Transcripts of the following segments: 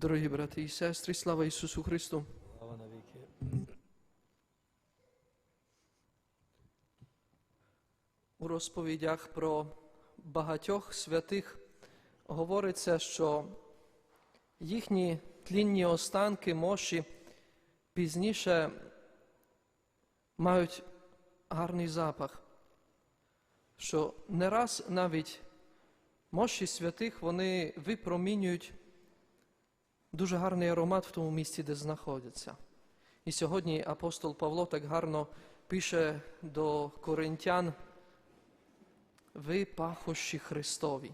Дорогі брати і сестри, слава Ісусу Христу! Слава навіки. У розповідях про багатьох святих говориться, що їхні тлінні останки мощі пізніше мають гарний запах, що не раз навіть мощі святих вони випромінюють дуже гарний аромат в тому місці, де знаходяться. І сьогодні апостол Павло так гарно пише до коринтян, ви пахощі Христові.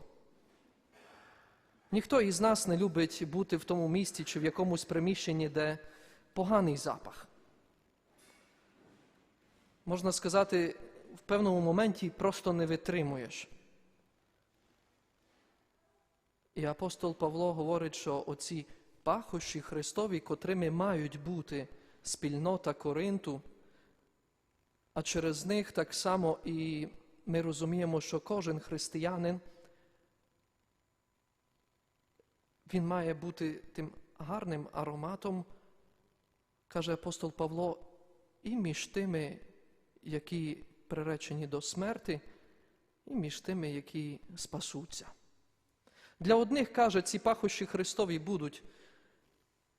Ніхто із нас не любить бути в тому місці чи в якомусь приміщенні, де поганий запах. Можна сказати, в певному моменті просто не витримуєш. І апостол Павло говорить, що оці пахощі Христові, котрими мають бути спільнота Коринту, а через них так само і ми розуміємо, що кожен християнин він має бути тим гарним ароматом, каже апостол Павло, і між тими, які приречені до смерти, і між тими, які спасуться. Для одних, каже, ці пахощі Христові будуть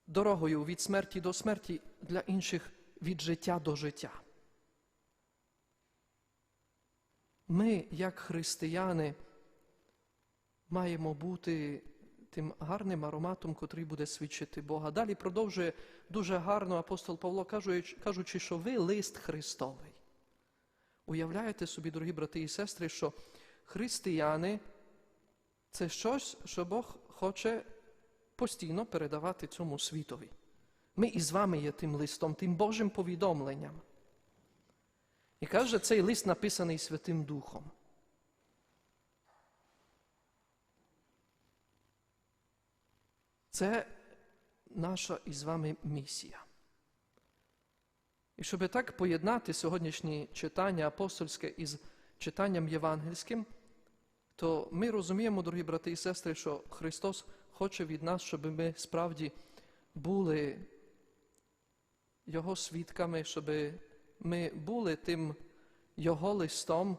дорогою від смерті до смерті, для інших від життя до життя. Ми, як християни, маємо бути тим гарним ароматом, котрий буде свідчити Бога. Далі продовжує дуже гарно апостол Павло, кажучи, що ви лист Христовий. Уявляєте собі, дорогі брати і сестри, що християни це щось, що Бог хоче постійно передавати цьому світові. Ми із вами є тим листом, тим Божим повідомленням. І каже, цей лист написаний Святим Духом. Це наша із вами місія. І щоб так поєднати сьогоднішнє читання апостольське із читанням євангельським, то ми розуміємо, дорогі брати і сестри, що Христос хоче від нас, щоб ми справді були Його свідками, щоб ми були тим Його листом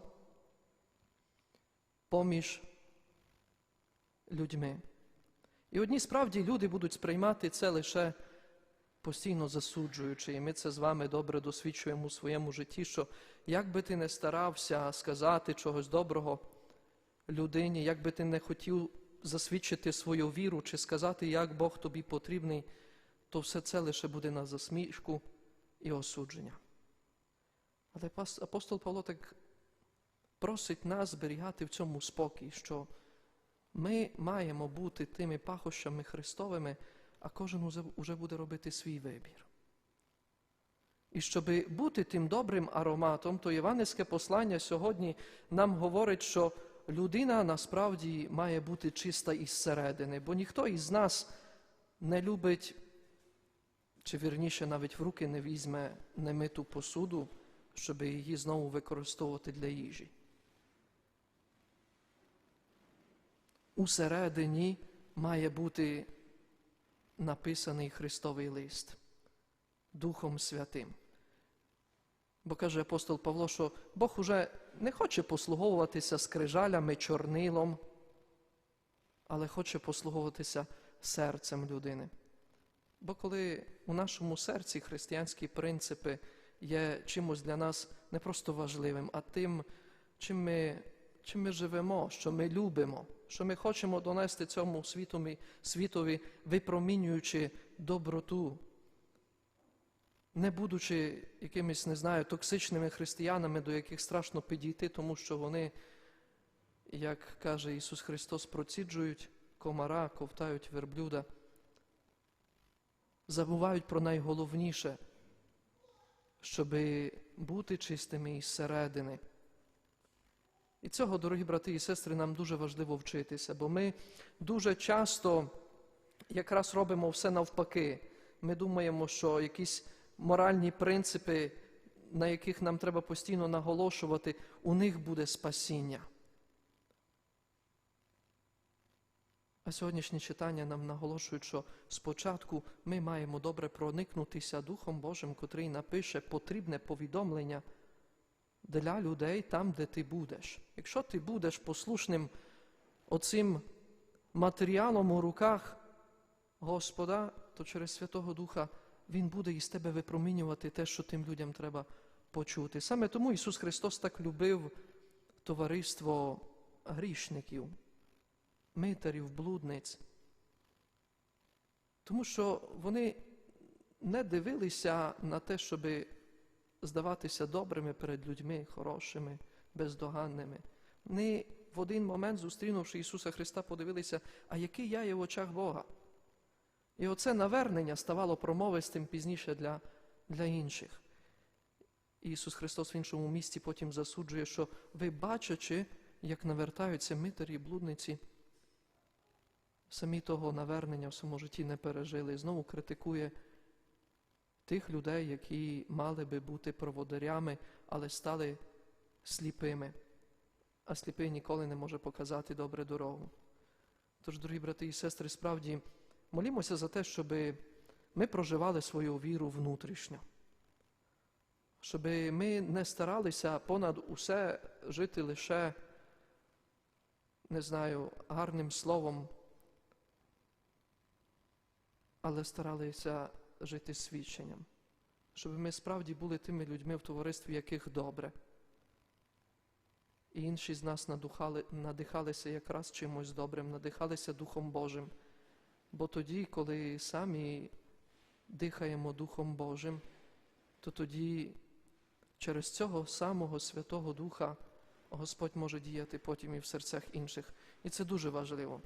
поміж людьми. І одні справді люди будуть сприймати це лише постійно засуджуючи, і ми це з вами добре досвідчуємо у своєму житті, що як би ти не старався сказати чогось доброго людині, як би ти не хотів засвідчити свою віру чи сказати, як Бог тобі потрібний, то все це лише буде на засмішку і осудження. Але апостол Павло так просить нас зберігати в цьому спокій, що ми маємо бути тими пахощами Христовими, а кожен уже буде робити свій вибір. І щоб бути тим добрим ароматом, то Євангельське послання сьогодні нам говорить, що людина насправді має бути чиста із середини, бо ніхто із нас не любить, чи вірніше навіть в руки не візьме немиту посуду, щоб її знову використовувати для їжі. Усередині має бути написаний Христовий лист Духом Святим. Бо каже апостол Павло, що Бог уже не хоче послуговуватися скрижалями, чорнилом, але хоче послуговуватися серцем людини. Бо коли у нашому серці християнські принципи є чимось для нас не просто важливим, а тим, чим ми чим ми живемо, що ми любимо, що ми хочемо донести цьому світові, світові випромінюючи доброту, не будучи якимись, не знаю, токсичними християнами, до яких страшно підійти, тому що вони, як каже Ісус Христос, проціджують комара, ковтають верблюда, забувають про найголовніше, щоб бути чистими із середини. І цього, дорогі брати і сестри, нам дуже важливо вчитися, бо ми дуже часто якраз робимо все навпаки. Ми думаємо, що якісь моральні принципи, на яких нам треба постійно наголошувати, у них буде спасіння. А сьогоднішнє читання нам наголошують, що спочатку ми маємо добре проникнутися Духом Божим, котрий напише потрібне повідомлення для людей там, де ти будеш. Якщо ти будеш послушним оцим матеріалом у руках Господа, то через Святого Духа Він буде із тебе випромінювати те, що тим людям треба почути. Саме тому Ісус Христос так любив товариство грішників, митарів, блудниць. Тому що вони не дивилися на те, щоб здаватися добрими перед людьми, хорошими, бездоганними. Вони в один момент, зустрінувши Ісуса Христа, подивилися, а який я є в очах Бога. І оце навернення ставало промовистим пізніше для, для інших. Ісус Христос в іншому місці потім засуджує, що ви, бачачи, як навертаються митарі і блудниці, самі того навернення в своєму житті не пережили. І знову критикує тих людей, які мали би бути проводарями, але стали сліпими. А сліпий ніколи не може показати добре дорогу. Тож, дорогі брати і сестри, справді молімося за те, щоб ми проживали свою віру внутрішньо. Щоб ми не старалися понад усе жити лише, не знаю, гарним словом, але старалися жити свідченням. Щоб ми справді були тими людьми в товаристві, яких добре. І інші з нас надихалися якраз чимось добрим, надихалися Духом Божим. Бо тоді, коли самі дихаємо Духом Божим, то тоді через цього самого Святого Духа Господь може діяти потім і в серцях інших. І це дуже важливо.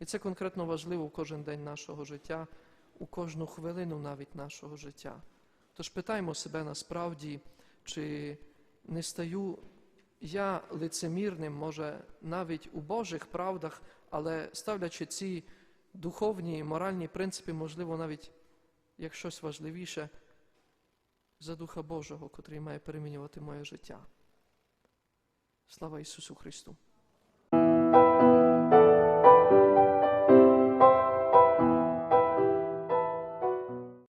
І це конкретно важливо в кожен день нашого життя, у кожну хвилину навіть нашого життя. Тож питаємо себе насправді, чи не стаю я лицемірним, може, навіть у Божих правдах, але ставлячи ці духовні, моральні принципи, можливо, навіть як щось важливіше за Духа Божого, котрий має перемінювати моє життя. Слава Ісусу Христу!